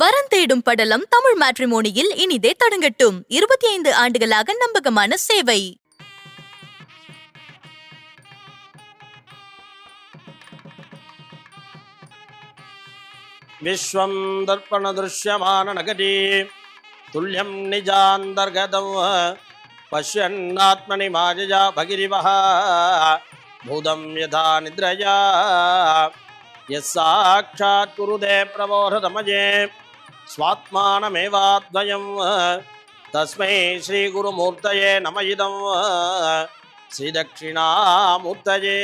வரன் தேடும் படலம் தமிழ் மேட்ரிமோனியில் இனிதே தொடங்கட்டும். இருபத்தி ஐந்து ஆண்டுகளாக நம்பகமான சேவை. விஸ்வம் தர்ப்பண திருஷ்யமான நகரி துல்லியம் நிஜாந்தர்கதம் பஷ்யன்னாத்மனி மாஜயா பகிரிவஹா பூதம் யதா நித்ரயா எஸ் சாட்சாத் குருதே பிரபோரதமஜே स्वात्मानमेवाद्वयं तस्मै श्रीगुरुमूर्तये नम इदं श्रीदक्षिणामूर्तये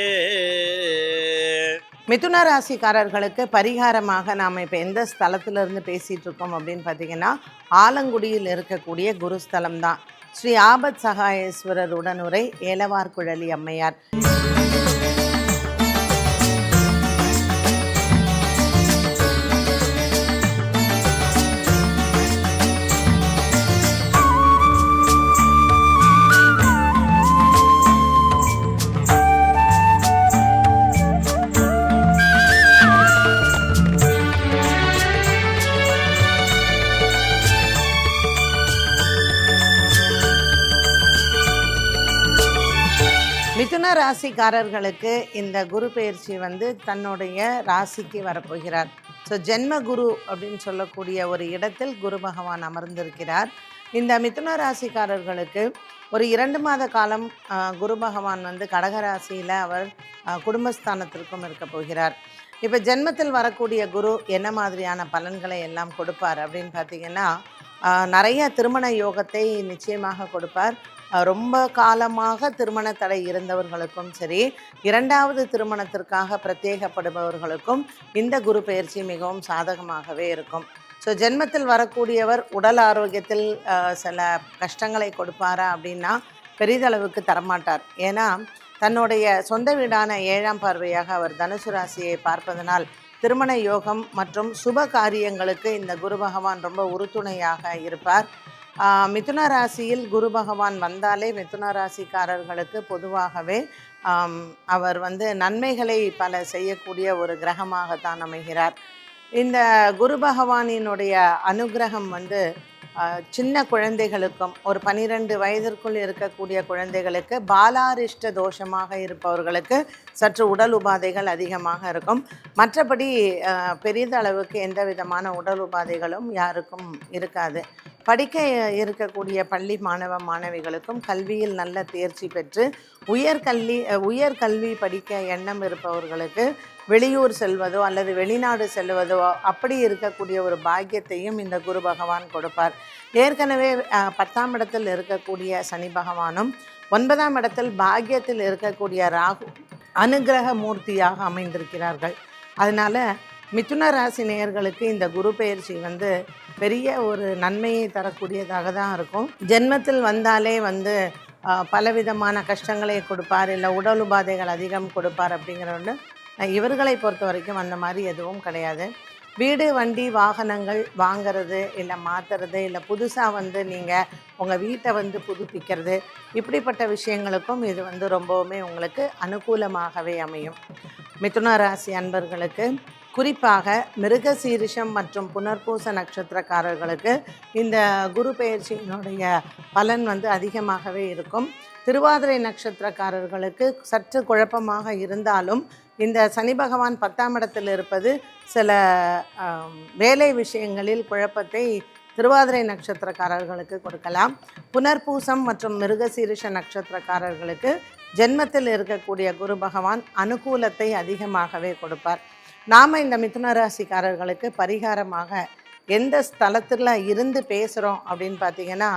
மிதுன ராசிக்காரர்களுக்கு பரிகாரமாக நாம் இப்போ எந்த ஸ்தலத்துல இருந்து பேசிட்டு இருக்கோம் அப்படின்னு பார்த்தீங்கன்னா ஆலங்குடியில் இருக்கக்கூடிய குருஸ்தலம் தான் ஸ்ரீ ஆபத் சகாயேஸ்வரர் உடனுரை ஏலவார்குழலி அம்மையார் மிதுன ராசிக்காரர்களுக்கு இந்த குரு பயிற்சி வந்து தன்னுடைய ராசிக்கு வரப்போகிறார். ஸோ ஜென்ம குரு அப்படின்னு சொல்லக்கூடிய ஒரு இடத்தில் குரு பகவான் அமர்ந்திருக்கிறார். இந்த மிதுன ராசிக்காரர்களுக்கு ஒரு இரண்டு மாத காலம் குரு பகவான் வந்து கடகராசியில் அவர் குடும்பஸ்தானத்திற்கும் இருக்க போகிறார். இப்போ ஜென்மத்தில் வரக்கூடிய குரு என்ன மாதிரியான பலன்களை எல்லாம் கொடுப்பார் அப்படின்னு பார்த்தீங்கன்னா நிறைய திருமண யோகத்தை நிச்சயமாக கொடுப்பார். ரொம்ப காலமாக திருமண தடை இருந்தவர்களுக்கும் சரி இரண்டாவது திருமணத்திற்காக பிரத்யேகப்படுபவர்களுக்கும் இந்த குரு பயிற்சி மிகவும் சாதகமாகவே இருக்கும். ஸோ ஜென்மத்தில் வரக்கூடியவர் உடல் ஆரோக்கியத்தில் ஆஹ், சில கஷ்டங்களை கொடுப்பாரா அப்படின்னா பெரிதளவுக்கு தரமாட்டார். ஏன்னா தன்னுடைய சொந்த வீடான ஏழாம் பார்வையாக அவர் தனுசு ராசியை பார்ப்பதனால் திருமண யோகம் மற்றும் சுப காரியங்களுக்கு இந்த குரு பகவான் ரொம்ப உறுதுணையாக இருப்பார். மிதுன ராசியில் குரு பகவான் வந்தாலே மிதுன ராசிக்காரர்களுக்கு பொதுவாகவே அவர் வந்து நன்மைகளை பல செய்யக்கூடிய ஒரு கிரகமாகத்தான் அமைகிறார். இந்த குரு பகவானினுடைய அனுகிரகம் வந்து சின்ன குழந்தைகளுக்கும் ஒரு பனிரெண்டு வயதிற்குள் இருக்கக்கூடிய குழந்தைகளுக்கு பாலாரிஷ்ட தோஷமாக இருப்பவர்களுக்கு சற்று உடல் உபாதைகள் அதிகமாக இருக்கும். மற்றபடி பெரிதளவுக்கு எந்த விதமான உடல் உபாதைகளும் யாருக்கும் இருக்காது. படிக்க இருக்கக்கூடிய பள்ளி மாணவ மாணவிகளுக்கும் கல்வியில் நல்ல தேர்ச்சி பெற்று உயர்கல்வி உயர் கல்வி படிக்க எண்ணம் இருப்பவர்களுக்கு வெளியூர் செல்வதோ அல்லது வெளிநாடு செல்வதோ அப்படி இருக்கக்கூடிய ஒரு பாக்கியத்தையும் இந்த குரு பகவான் கொடுப்பார். ஏற்கனவே பத்தாம் இடத்தில் இருக்கக்கூடிய சனி பகவானும் ஒன்பதாம் இடத்தில் பாக்கியத்தில் இருக்கக்கூடிய ராகு அனுகிரக மூர்த்தியாக அமைந்திருக்கிறார்கள். அதனால் மிதுன ராசி நேயர்களுக்கு இந்த குரு பயிற்சி வந்து பெரிய ஒரு நன்மையை தரக்கூடியதாக தான் இருக்கும். ஜென்மத்தில் வந்தாலே வந்து பலவிதமான கஷ்டங்களை கொடுப்பார் இல்லை உடல் உபாதைகள் அதிகம் கொடுப்பார் அப்படிங்கிற ஒன்று இவர்களை பொறுத்த வரைக்கும் அந்த மாதிரி எதுவும் கிடையாது. வீடு வண்டி வாகனங்கள் வாங்கிறது இல்லை மாற்றுறது இல்லை புதுசாக வந்து நீங்கள் உங்கள் வீட்டை வந்து புதுப்பிக்கிறது இப்படிப்பட்ட விஷயங்களுக்கும் இது வந்து ரொம்பவுமே உங்களுக்கு அனுகூலமாகவே அமையும். மிதுன ராசி அன்பர்களுக்கு குறிப்பாக மிருகசீரிஷம் மற்றும் புனர்பூச நட்சத்திரக்காரர்களுக்கு இந்த குரு பெயர்ச்சியினுடைய பலன் வந்து அதிகமாகவே இருக்கும். திருவாதிரை நட்சத்திரக்காரர்களுக்கு சற்று குழப்பமாக இருந்தாலும் இந்த சனி பகவான் பத்தாம் இடத்தில் இருப்பது சில வேலை விஷயங்களில் குழப்பத்தை திருவாதிரை நட்சத்திரக்காரர்களுக்கு கொடுக்கலாம். புனர்பூசம் மற்றும் மிருகசீரிஷ நட்சத்திரக்காரர்களுக்கு ஜென்மத்தில் இருக்கக்கூடிய குரு பகவான் அனுகூலத்தை அதிகமாகவே கொடுப்பார். நாம் இந்த மிதுன ராசிக்காரர்களுக்கு பரிகாரமாக எந்த ஸ்தலத்தில் இருந்து பேசுகிறோம் அப்படின்னு பார்த்தீங்கன்னா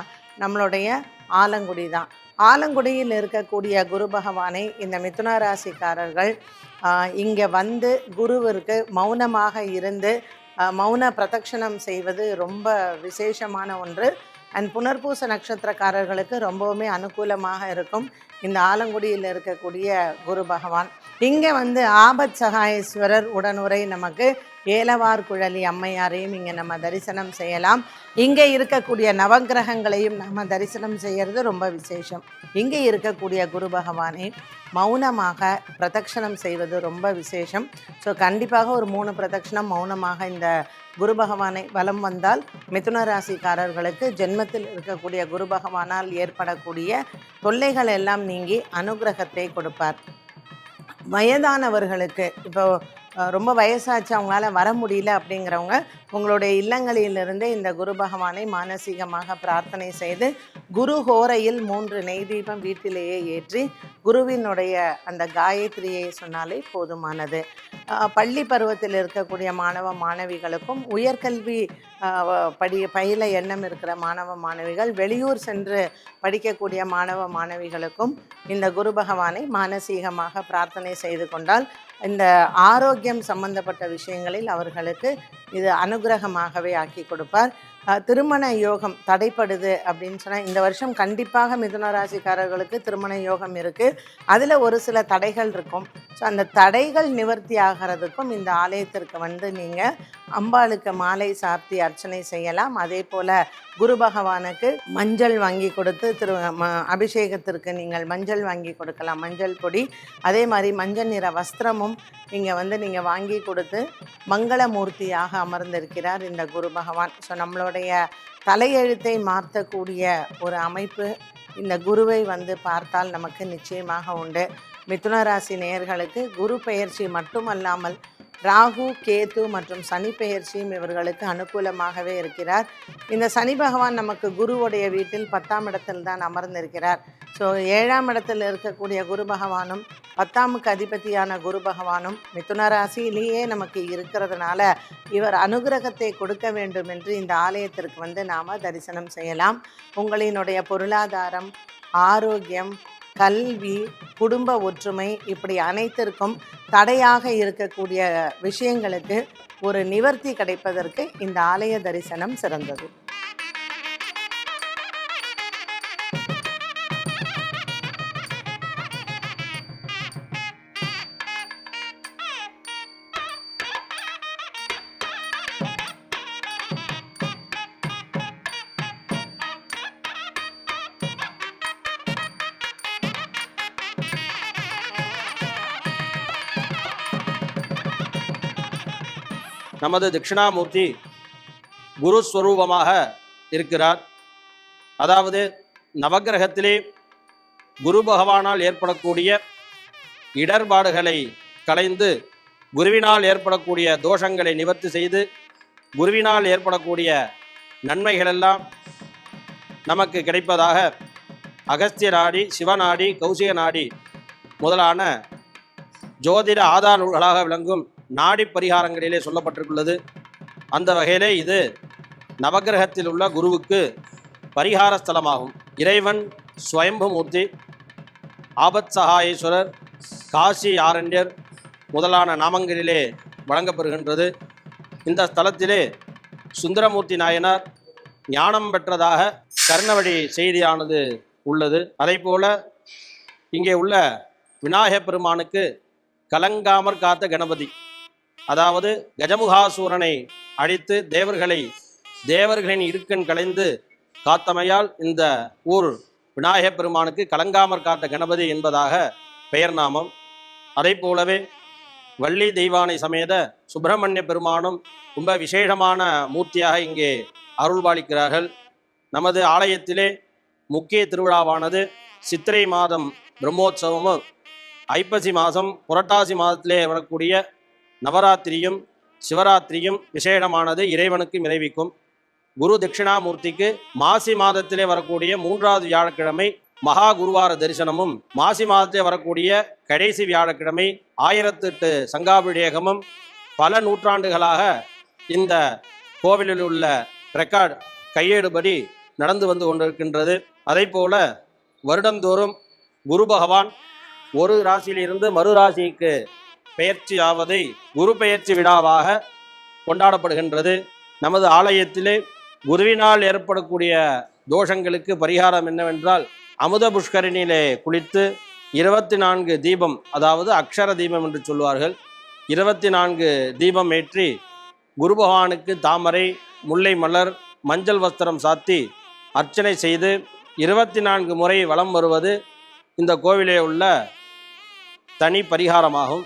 நம்மளுடைய ஆலங்குடி தான். ஆலங்குடியில் இருக்கக்கூடிய குரு பகவானை இந்த மிதுன ராசிக்காரர்கள் இங்கே வந்து குருவிற்கு மௌனமாக இருந்து மௌன பிரதட்சணம் செய்வது ரொம்ப விசேஷமான ஒன்று. அண்ட் புனர்பூச நட்சத்திரக்காரர்களுக்கு ரொம்பவுமே அனுகூலமாக இருக்கும். இந்த ஆலங்குடியில் இருக்கக்கூடிய குரு பகவான். இங்கே வந்து ஆபத் சகாயேஸ்வரர் உடனுரை நமக்கு ஏலவார் குழலி அம்மையாரையும் இங்கே நம்ம தரிசனம் செய்யலாம். இங்கே இருக்கக்கூடிய நவக்கிரகங்களையும் நம்ம தரிசனம் செய்கிறது ரொம்ப விசேஷம். இங்கே இருக்கக்கூடிய குரு பகவானை மௌனமாக பிரதட்சணம் செய்வது ரொம்ப விசேஷம். ஸோ கண்டிப்பாக ஒரு மூணு பிரதட்சணம் மௌனமாக இந்த குரு பகவானை வலம் வந்தால் மிதுன ராசிக்காரர்களுக்கு ஜென்மத்தில் இருக்கக்கூடிய குரு பகவானால் ஏற்படக்கூடிய தொல்லைகள் எல்லாம் நீங்கி அனுகிரகத்தை கொடுப்பார். வயதானவர்களுக்கு இப்போ ரொம்ப வயசாச்சு அவங்களால வர முடியல அப்படிங்கிறவங்க உங்களுடைய இல்லங்களிலிருந்தே இந்த குரு பகவானை மானசீகமாக பிரார்த்தனை செய்து குரு ஹோரையில் மூன்று நெய் தீபம் வீட்டிலேயே ஏற்றி குருவினுடைய அந்த காயத்ரியை சொன்னாலே போதுமானது. பள்ளி பருவத்தில் இருக்கக்கூடிய மாணவ மாணவிகளுக்கும் உயர்கல்வி படி பயில எண்ணம் இருக்கிற மாணவ மாணவிகள் வெளியூர் சென்று படிக்கக்கூடிய மாணவ மாணவிகளுக்கும் இந்த குரு பகவானை மானசீகமாக பிரார்த்தனை செய்து கொண்டால் இந்த ஆரோக்கியம் சம்பந்தப்பட்ட விஷயங்களில் அவர்களுக்கு இது அனுகிரகமாகவே ஆக்கி கொடுப்பார். திருமண யோகம் தடைப்படுது அப்படின்னு சொன்னால் இந்த வருஷம் கண்டிப்பாக மிதுன ராசிக்காரர்களுக்கு திருமண யோகம் இருக்குது அதில் ஒரு சில தடைகள் இருக்கும். ஸோ அந்த தடைகள் நிவர்த்தி ஆகிறதுக்கும் இந்த ஆலயத்திற்கு வந்து நீங்கள் அம்பாளுக்கு மாலை சார்த்தி அர்ச்சனை செய்யலாம். அதே போல் குரு பகவானுக்கு மஞ்சள் வாங்கி கொடுத்து திரு அபிஷேகத்திற்கு நீங்கள் மஞ்சள் வாங்கி கொடுக்கலாம். மஞ்சள் பொடி. அதே மாதிரி மஞ்சள் நிற வஸ்திரமும் இங்கே வந்து நீங்கள் வாங்கி கொடுத்து மங்களமூர்த்தியாக அமர்ந்திருக்கிறார் இந்த குரு பகவான். ஸோ நம்மளுடைய தலையெழுத்தை மாற்றக்கூடிய ஒரு அமைப்பு இந்த குருவை வந்து பார்த்தால் நமக்கு நிச்சயமாக உண்டு. மிதுன ராசி நேயர்களுக்கு குரு பெயர்ச்சி மட்டுமல்லாமல் ராகு கேது மற்றும் சனி பெயர்ச்சியும் இவர்களுக்கு அனுகூலமாகவே இருக்கிறார். இந்த சனி பகவான் நமக்கு குருவுடைய வீட்டில் பத்தாம் இடத்தில் தான் அமர்ந்திருக்கிறார். ஸோ ஏழாம் இடத்தில் இருக்கக்கூடிய குரு பகவானும் பத்தாமுக்கு அதிபதியான குரு பகவானும் மிதுன ராசியிலேயே நமக்கு இருக்கிறதுனால இவர் அனுகிரகத்தை கொடுக்க வேண்டும் என்று இந்த ஆலயத்திற்கு வந்து நாம் தரிசனம் செய்யலாம். உங்களினுடைய பொருளாதாரம் ஆரோக்கியம் கல்வி குடும்ப ஒற்றுமை இப்படி அனைத்திற்கும் தடையாக இருக்கக்கூடிய விஷயங்களுக்கு ஒரு நிவர்த்தி கிடைப்பதற்கு இந்த ஆலய தரிசனம் சிறந்தது. நமது தட்சிணாமூர்த்தி குருஸ்வரூபமாக இருக்கிறார். அதாவது நவக்கிரகத்திலே குரு பகவானால் ஏற்படக்கூடிய இடர்பாடுகளை களைந்து குருவினால் ஏற்படக்கூடிய தோஷங்களை நிவர்த்தி செய்து குருவினால் ஏற்படக்கூடிய நன்மைகளெல்லாம் நமக்கு கிடைப்பதாக அகஸ்திய நாடி சிவநாடி கௌசிக நாடி முதலான ஜோதிட ஆதார நூல்களாக விளங்கும் நாடி பரிகாரங்களிலே சொல்லப்பட்டிருக்குள்ளது அந்த வகையிலே இது நவக்கிரகத்தில் உள்ள குருவுக்கு பரிகார ஸ்தலமாகும். இறைவன் ஸ்வயம்புமூர்த்தி ஆபத் சகாயேஸ்வரர் காசி ஆரண்யர் முதலான நாமங்களிலே வழங்கப்பெறுகின்றது இந்த ஸ்தலத்திலே சுந்தரமூர்த்தி நாயனார் ஞானம் பெற்றதாக கர்ணவழி செய்தியானது உள்ளது. அதைப்போல் இங்கே உள்ள விநாயகப் பெருமானுக்கு கலங்காமற் காத்த கணபதி. அதாவது கஜமுகாசூரனை அழித்து தேவர்களை தேவர்களின் இருக்கன் களைந்து காத்தமையால் இந்த ஊர் விநாயகப் பெருமானுக்கு கலங்காமற் காத்த கணபதி என்பதாக பெயர் நாமம். அதை போலவே வள்ளி தெய்வானை சமேத சுப்பிரமணிய பெருமானும் ரொம்ப விசேஷமான மூர்த்தியாக இங்கே அருள்பாலிக்கிறார்கள். நமது ஆலயத்திலே முக்கிய திருவிழாவானது சித்திரை மாதம் பிரம்மோற்சவமும் ஐப்பசி மாதம் புரட்டாசி மாதத்திலே வரக்கூடிய நவராத்திரியும் சிவராத்திரியும் விசேடமானது இறைவனுக்கு நிறைவிக்கும் குரு தட்சிணாமூர்த்திக்கு மாசி மாதத்திலே வரக்கூடிய மூன்றாவது வியாழக்கிழமை மகா குருவார தரிசனமும் மாசி மாதத்திலே வரக்கூடிய கடைசி வியாழக்கிழமை ஆயிரத்தெட்டு சங்காபிஷேகமும் பல நூற்றாண்டுகளாக இந்த கோவிலில் உள்ள ரெக்கார்ட் கையேடுபடி நடந்து வந்து கொண்டிருக்கின்றது. அதை போல வருடந்தோறும் குரு பகவான் ஒரு ராசியிலிருந்து மறு ராசிக்கு பெயர்ச்சி ஆவதை குரு பெயர்ச்சி விழாவாக கொண்டாடப்படுகின்றது. நமது ஆலயத்திலே குருவினால் ஏற்படக்கூடிய தோஷங்களுக்கு பரிகாரம் என்னவென்றால் அமுத புஷ்கரிணியிலே குளித்து இருபத்தி நான்கு தீபம் அதாவது அக்ஷர தீபம் என்று சொல்வார்கள் இருபத்தி நான்கு தீபம் ஏற்றி குரு பகவானுக்கு தாமரை முல்லை மலர் மஞ்சள் வஸ்திரம் சாத்தி அர்ச்சனை செய்து இருபத்தி நான்கு முறை வலம் வருவது இந்த கோவிலே உள்ள தனி பரிகாரமாகும்.